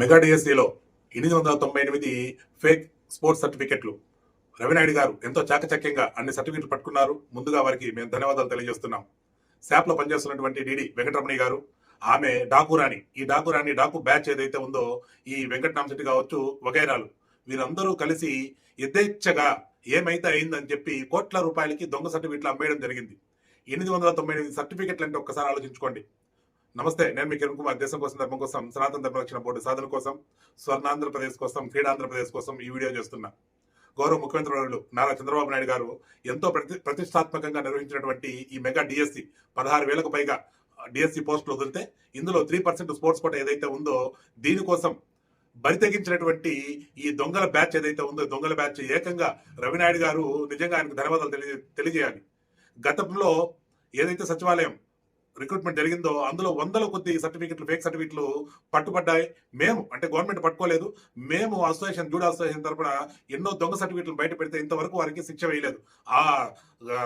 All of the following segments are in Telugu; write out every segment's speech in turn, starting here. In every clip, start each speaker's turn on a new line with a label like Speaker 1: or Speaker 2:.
Speaker 1: మెగా డిఎస్సిలో ఎనిమిది వందల తొంభై ఎనిమిది ఫేక్ స్పోర్ట్స్ సర్టిఫికెట్లు. రవినాయుడు గారు ఎంతో చాకచక్యంగా అన్ని సర్టిఫికెట్లు పట్టుకున్నారు. ముందుగా వారికి మేము ధన్యవాదాలు తెలియజేస్తున్నాం. శాప్లో పనిచేస్తున్నటువంటి డిడి వెంకటరమణి గారు ఆమె డాకురాణి ఈ డాకురాణి డాకు బ్యాచ్ ఏదైతే ఉందో ఈ వెంకటనామశెట్టి కావచ్చు వగైరాలు వీరందరూ కలిసి యథేచ్ఛగా ఏమైతే అయిందని చెప్పి కోట్ల రూపాయలకి దొంగ సర్టిఫికెట్లు అమ్మేయడం జరిగింది. ఎనిమిది వందల తొంభై ఎనిమిది సర్టిఫికెట్లు అంటే ఒక్కసారి ఆలోచించుకోండి. నమస్తే నేను మీ కిరణ్ కుమార్. దేశం కోసం ధర్మం కోసం సనాతన ధర్మరక్షణ బోర్డు సాధన కోసం స్వర్ణాంధ్రప్రదేశ్ కోసం క్రీడాంధ్రప్రదేశ్ కోసం ఈ వీడియో చేస్తున్నా. గౌరవ ముఖ్యమంత్రి వర్యులు నారా చంద్రబాబు నాయుడు గారు ఎంతో ప్రతి ప్రతిష్టాత్మకంగా నిర్వహించినటువంటి ఈ మెగా డిఎస్సి పదహారు వేలకు పైగా డిఎస్సి పోస్టులు వదిలితే ఇందులో త్రీ పర్సెంట్ స్పోర్ట్స్ కోట ఏదైతే ఉందో దీనికోసం బరి తెగించినటువంటి ఈ దొంగల బ్యాచ్ ఏదైతే ఉందో దొంగల బ్యాచ్ ఏకంగా రవినాయుడు గారు నిజంగా ఆయనకు ధన్యవాదాలు తెలియ తెలియజేయాలి. గతంలో ఏదైతే సచివాలయం రిక్రూట్మెంట్ జరిగిందో అందులో వందల కొద్ది సర్టిఫికెట్లు ఫేక్ సర్టిఫికెట్లు పట్టుబడ్డాయి. మేము అంటే గవర్నమెంట్ పట్టుకోలేదు. మేము అసోసియేషన్ జూడో అసోసియేషన్ తరపున ఎన్నో దొంగ సర్టిఫికెట్లు బయట పెడితే ఇంతవరకు వారికి శిక్ష వేయలేదు. ఆ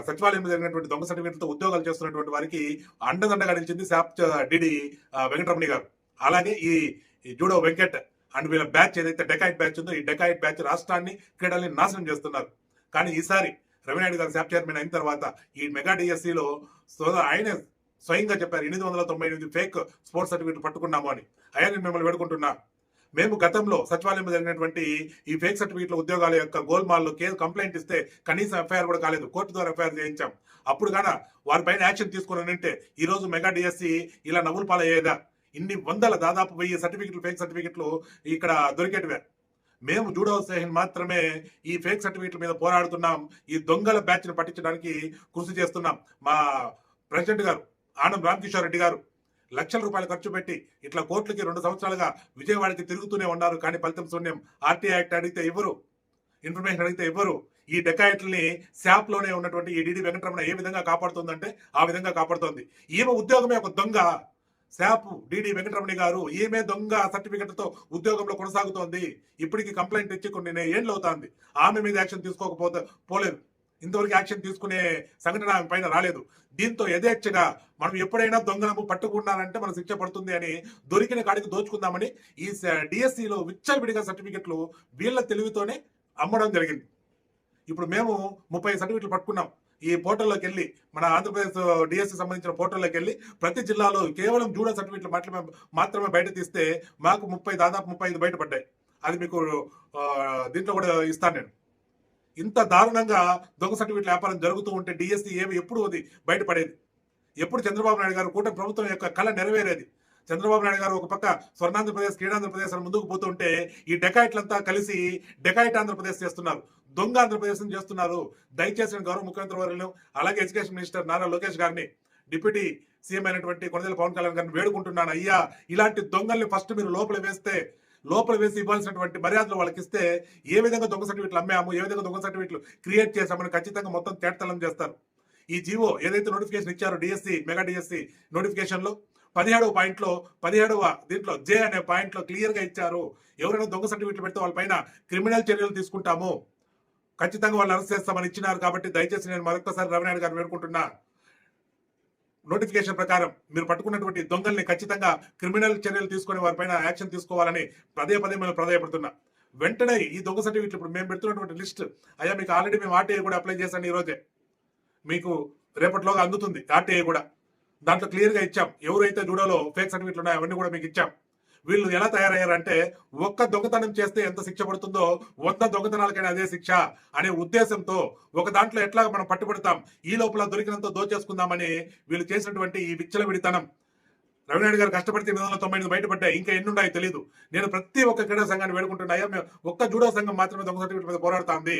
Speaker 1: సచివాలయంలో జరిగినటువంటి దొంగ సర్టిఫికెట్లతో ఉద్యోగాలు చేస్తున్నటువంటి వారికి అండదండగా నిలిచింది శాప్ డిడి వెంకటరమణి గారు. అలాగే ఈ జూడో వెంకట్ అండ్ వీళ్ళ బ్యాచ్ ఏదైతే డెకాయిట్ బ్యాచ్ ఉందో ఈ డెకాయిట్ బ్యాచ్ రాష్ట్రాన్ని క్రీడల్ని నాశనం చేస్తున్నారు. కానీ ఈసారి రవినాయుడు గారు శాప్ చైర్మన్ అయిన తర్వాత ఈ మెగా డిఎస్సిలో ఆయన స్వయంగా చెప్పారు ఎనిమిది వందల తొంభై ఎనిమిది ఫేక్ స్పోర్ట్స్ సర్టిఫికేట్ పట్టుకున్నాము అని. అయ్యా నేను మిమ్మల్ని వేడుకుంటున్నా. మేము గతంలో సచివాలయంలో జరిగినటువంటి ఈ ఫేక్ సర్టిఫికేట్ల ఉద్యోగాల యొక్క గోల్మాల్లో కేసు కంప్లైంట్ ఇస్తే కనీసం ఎఫ్ఐఆర్ కూడా కాలేదు. కోర్టు ద్వారా ఎఫ్ఐఆర్ చేయించాం. అప్పుడు గాన వారిపైన యాక్షన్ తీసుకుని ఉంటే ఈ రోజు మెగా డిఎస్సి ఇలా నవ్వులు పాలయ్యేదా? ఇన్ని వందల దాదాపు వెయ్యి సర్టిఫికెట్లు ఫేక్ సర్టిఫికెట్లు ఇక్కడ దొరికేటివే. మేము జూడో సేహన్ మాత్రమే ఈ ఫేక్ సర్టిఫికెట్ల మీద పోరాడుతున్నాం. ఈ దొంగల బ్యాచ్ను పట్టించడానికి కృషి చేస్తున్నాం. మా ప్రెసిడెంట్ గారు ఆనం రామకిషోర్ రెడ్డి గారు లక్షల రూపాయలు ఖర్చు పెట్టి ఇట్లా కోర్టులకి రెండు సంవత్సరాలుగా విజయవాడకి తిరుగుతూనే ఉన్నారు. కానీ ఫలితం శూన్యం. ఆర్టీ యాక్ట్ అడిగితే ఇవ్వరు ఇన్ఫర్మేషన్ అడిగితే ఇవ్వరు ఈ డెకాయిట్లని శాప్లోనే ఉన్నటువంటి ఈ డిడి వెంకటరమణ ఏ విధంగా కాపాడుతుందంటే ఆ విధంగా కాపాడుతోంది. ఈమె ఉద్యోగమే ఒక దొంగ. శాప్ డిడి వెంకటరమణి గారు ఈమె దొంగ సర్టిఫికెట్తో ఉద్యోగంలో కొనసాగుతోంది. ఇప్పటికి కంప్లైంట్ ఇచ్చి కొన్ని ఏళ్ళు ఆమె మీద యాక్షన్ తీసుకోకపోతే పోలేదు. ఇంతవరకు యాక్షన్ తీసుకునే సంఘటన ఆమె పైన రాలేదు. దీంతో యథేచ్ఛగా మనం ఎప్పుడైనా దొంగలము పట్టుకున్నారంటే మన శిక్ష పడుతుంది అని దొరికిన కాడికి దోచుకుందామని ఈ డిఎస్సిలో విచ్చలవిడిగా సర్టిఫికెట్లు వీళ్ళ తెలివితోనే అమ్మడం జరిగింది. ఇప్పుడు మేము ముప్పై సర్టిఫికెట్లు పట్టుకున్నాం. ఈ పోర్టల్లోకి వెళ్ళి మన ఆంధ్రప్రదేశ్ డిఎస్సి సంబంధించిన పోర్టల్లోకి వెళ్ళి ప్రతి జిల్లాలో కేవలం జూడో సర్టిఫికెట్లు మాత్రమే మాత్రమే బయట తీస్తే మాకు ముప్పై దాదాపు ముప్పై ఐదు బయటపడ్డాయి. అది మీకు దీంట్లో కూడా ఇస్తాను నేను. ఇంత దారుణంగా దొంగ సర్టిఫికెట్ల వ్యాపారం జరుగుతూ ఉంటే డిఎస్సి ఏమి ఎప్పుడు అది బయటపడేది? ఎప్పుడు చంద్రబాబు నాయుడు గారు కూటమి ప్రభుత్వం యొక్క కళ నెరవేరేది? చంద్రబాబు నాయుడు గారు ఒక పక్క స్వర్ణాంధ్రప్రదేశ్ క్రీడాంధ్రప్రదేశ్ అని ముందుకు పోతుంటే ఈ డెకాయిట్లంతా కలిసి డెకాయిట్ ఆంధ్రప్రదేశ్ చేస్తున్నారు. దొంగ ఆంధ్రప్రదేశ్ చేస్తున్నారు. దయచేసి గౌరవ ముఖ్యమంత్రి వర్యులు అలాగే ఎడ్యుకేషన్ మినిస్టర్ నారా లోకేష్ గారిని డిప్యూటీ సీఎం అయినటువంటి కొనదెల పవన్ కళ్యాణ్ గారిని వేడుకుంటున్నాను. అయ్యా ఇలాంటి దొంగల్ని ఫస్ట్ మీరు లోపల వేస్తే లోపల వేసి ఇవ్వాల్సినటువంటి మర్యాదలు వాళ్ళకి ఇస్తే ఏ విధంగా దొంగ సర్టిఫికెట్లు అమ్మాము ఏ విధంగా దొంగ సర్టిఫికెట్లు క్రియేట్ చేశామని ఖచ్చితంగా మొత్తం తేటతలం చేస్తారు. ఈ జీవో ఏదైతే నోటిఫికేషన్ ఇచ్చారో డిఎస్సి మెగా డిఎస్సి నోటిఫికేషన్లో పదిహేడవ పాయింట్లో పదిహేడవ దీంట్లో జే అనే పాయింట్లో క్లియర్గా ఇచ్చారు. ఎవరైనా దొంగ సర్టిఫికెట్లు పెడితే వాళ్ళ పైన క్రిమినల్ చర్యలు తీసుకుంటాము. ఖచ్చితంగా వాళ్ళు అరెస్ట్ చేస్తామని ఇచ్చినారు కాబట్టి దయచేసి నేను మరొకసారి రవినాయుడు గారు వేడుకుంటున్నా. నోటిఫికేషన్ ప్రకారం మీరు పట్టుకున్నటువంటి దొంగల్ని ఖచ్చితంగా క్రిమినల్ చర్యలు తీసుకునే వారిపైన యాక్షన్ తీసుకోవాలని పదే పదే మేము ప్రధాయపడుతున్నా వెంటనే ఈ దొంగ సర్టిఫికెట్ ఇప్పుడు మేము పెడుతున్నటువంటి లిస్ట్ అయ్యా మీకు ఆల్రెడీ మేము ఆర్టీఐ కూడా అప్లై చేశాను ఈ రోజే. మీకు రేపటిలోగా అందుతుంది ఆర్టీఐ కూడా. దాంట్లో క్లియర్గా ఇచ్చాం. ఎవరైతే జూడోలో ఫేక్ సర్టిఫికెట్లు ఉన్నాయో అవన్నీ కూడా మీకు ఇచ్చాం. వీళ్ళు ఎలా తయారయ్యారంటే ఒక్క దొంగతనం చేస్తే ఎంత శిక్ష పడుతుందో వంద దొంగతనాలకైనా అదే శిక్ష అనే ఉద్దేశంతో ఒక దాంట్లో ఎట్లా మనం పట్టుబడతాం ఈ లోపల దొరికినంత దోచేసుకుందామని వీళ్ళు చేసినటువంటి ఈ విచ్చలవిడితనం. రవినాయుడు గారు కష్టపడితే ఎనిమిది వందల తొంభై ఎనిమిది బయటపడ్డాయి ఇంకా ఎన్ని ఉన్నాయో తెలియదు నేను ప్రతి ఒక్క క్రీడా సంఘాన్ని వేడుకుంటున్నాయో మేము ఒక్క జూడో సంఘం మాత్రమే దొంగ సర్టిఫికేట్ మీద పోరాడుతుంది.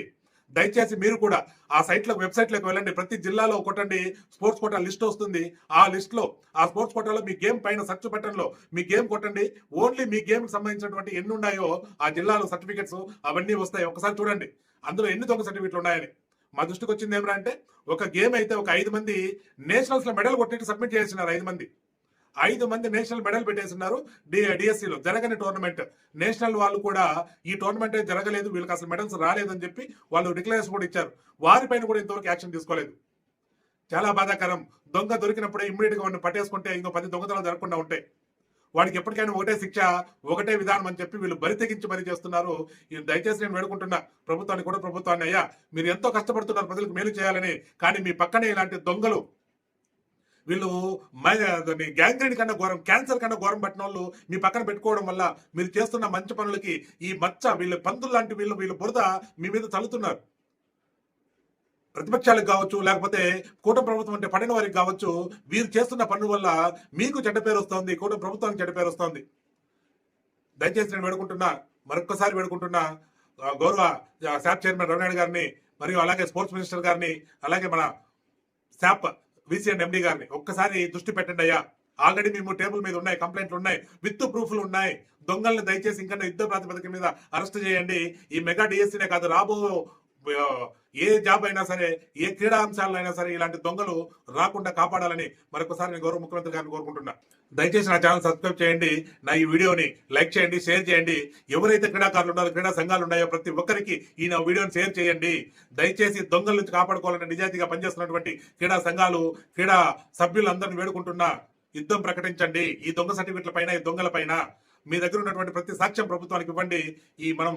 Speaker 1: దయచేసి మీరు కూడా ఆ సైట్లో వెబ్సైట్లోకి వెళ్ళండి. ప్రతి జిల్లాలో కొట్టండి. స్పోర్ట్స్ కోటా లిస్ట్ వస్తుంది. ఆ లిస్ట్లో ఆ స్పోర్ట్స్ కోటాలో మీ గేమ్ పైన సర్చ్ బటన్లో మీ గేమ్ కొట్టండి. ఓన్లీ మీ గేమ్కి సంబంధించినటువంటి ఎన్ని ఉన్నాయో ఆ జిల్లాలో సర్టిఫికెట్స్ అవన్నీ వస్తాయి. ఒకసారి చూడండి. అందులో ఎన్ని దొంగ సర్టిఫికెట్లు ఉన్నాయని. మా దృష్టికి వచ్చింది ఏమిరా అంటే ఒక గేమ్ అయితే ఒక ఐదు మంది నేషనల్స్లో మెడల్ కొట్టి సబ్మిట్ చేసినారు ఐదు మంది. ఐదు మంది నేషనల్ మెడల్ పెట్టేస్తున్నారు డిఎస్సిలో. జరగని టోర్నమెంట్. నేషనల్ వాళ్ళు కూడా ఈ టోర్నమెంట్ జరగలేదు వీళ్ళకి అసలు మెడల్స్ రాలేదని చెప్పి వాళ్ళు డిక్లరేషన్ కూడా ఇచ్చారు. వారిపైన కూడా ఇంతవరకు యాక్షన్ తీసుకోలేదు. చాలా బాధాకరం. దొంగ దొరికినప్పుడే ఇమ్మీడియట్గా వాడిని పట్టేసుకుంటే ఇంకో పది దొంగతనాలు జరగకుండా ఉంటాయి. వాడికి ఎప్పటికైనా ఒకటే శిక్ష ఒకటే విధానం అని చెప్పి వీళ్ళు బరి తెగించి మరీ చేస్తున్నారు. దయచేసి నేను వేడుకుంటున్నా ప్రభుత్వాన్ని కూడా ప్రభుత్వాన్ని అయ్యా. మీరు ఎంతో కష్టపడుతున్నారు ప్రజలకు మేలు చేయాలని కానీ మీ పక్కనే ఇలాంటి దొంగలు వీళ్ళు గ్యాంగ్రీన్ కన్నా ఘోరం క్యాన్సర్ కన్నా ఘోరం పట్టిన వాళ్ళు మీ పక్కన పెట్టుకోవడం వల్ల మీరు చేస్తున్న మంచి పనులకి ఈ మచ్చ వీళ్ళ పందులు లాంటి వీళ్ళు వీళ్ళు బురద మీ మీద చల్లుతున్నారు. ప్రతిపక్షాలకు కావచ్చు లేకపోతే కూటమి ప్రభుత్వం అంటే పడిన వారికి కావచ్చు వీరు చేస్తున్న పనుల వల్ల మీకు చెడ్డ పేరు వస్తుంది కూటమి ప్రభుత్వానికి చెడ్డ పేరు వస్తుంది. దయచేసి నేను వేడుకుంటున్నా మరొక్కసారి వేడుకుంటున్నా గౌరవ శాప్ చైర్మన్ రవినాయుడు గారిని మరియు అలాగే స్పోర్ట్స్ మినిస్టర్ గారిని అలాగే మన శాప్ విసిఎన్ ఎండి గారిని. ఒక్కసారి దృష్టి పెట్టండి అయ్యా. ఆల్రెడీ మేము టేబుల్ మీద ఉన్నాయి కంప్లైంట్లు ఉన్నాయి విత్ ప్రూఫ్లు ఉన్నాయి. దొంగల్ని దయచేసి ఇంకా యుద్ధ ప్రాతిపదిక మీద అరెస్ట్ చేయండి. ఈ మెగా డిఎస్సీనే కాదు రాబో ఏ జాబ్ అయినా సరే ఏ క్రీడా అంశాలైనా అయినా సరే ఇలాంటి దొంగలు రాకుండా కాపాడాలని మరొకసారి నేను గౌరవ ముఖ్యమంత్రి గారిని కోరుకుంటున్నా. దయచేసి నా ఛానల్ సబ్స్క్రైబ్ చేయండి నా ఈ వీడియోని లైక్ చేయండి షేర్ చేయండి. ఎవరైతే క్రీడాకారులు ఉన్నారో క్రీడా సంఘాలు ఉన్నాయో ప్రతి ఒక్కరికి ఈ నా వీడియోని షేర్ చేయండి. దయచేసి దొంగల నుంచి కాపాడుకోవాలని నిజాయితీగా పనిచేస్తున్నటువంటి క్రీడా సంఘాలు క్రీడా సభ్యులందరినీ వేడుకుంటున్నా. యుద్ధం ప్రకటించండి. ఈ దొంగ సర్టిఫికెట్ల పైన ఈ దొంగల పైన మీ దగ్గర ఉన్నటువంటి ప్రతి సాక్ష్యం ప్రభుత్వానికి ఇవ్వండి. ఈ మనం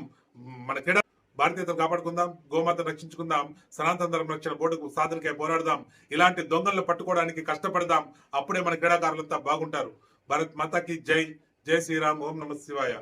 Speaker 1: మన క్రీడా భారతీయతను కాపాడుకుందాం గోమాతను రక్షించుకుందాం సనాతన ధర్మ రక్షణ బోర్డుకు సాధనకై పోరాడదాం ఇలాంటి దొంగలను పట్టుకోవడానికి కష్టపడదాం అప్పుడే మన క్రీడాకారులంతా బాగుంటారు. భారత్ మాతాకి జై జై శ్రీరామ్ ఓం నమ శివాయ.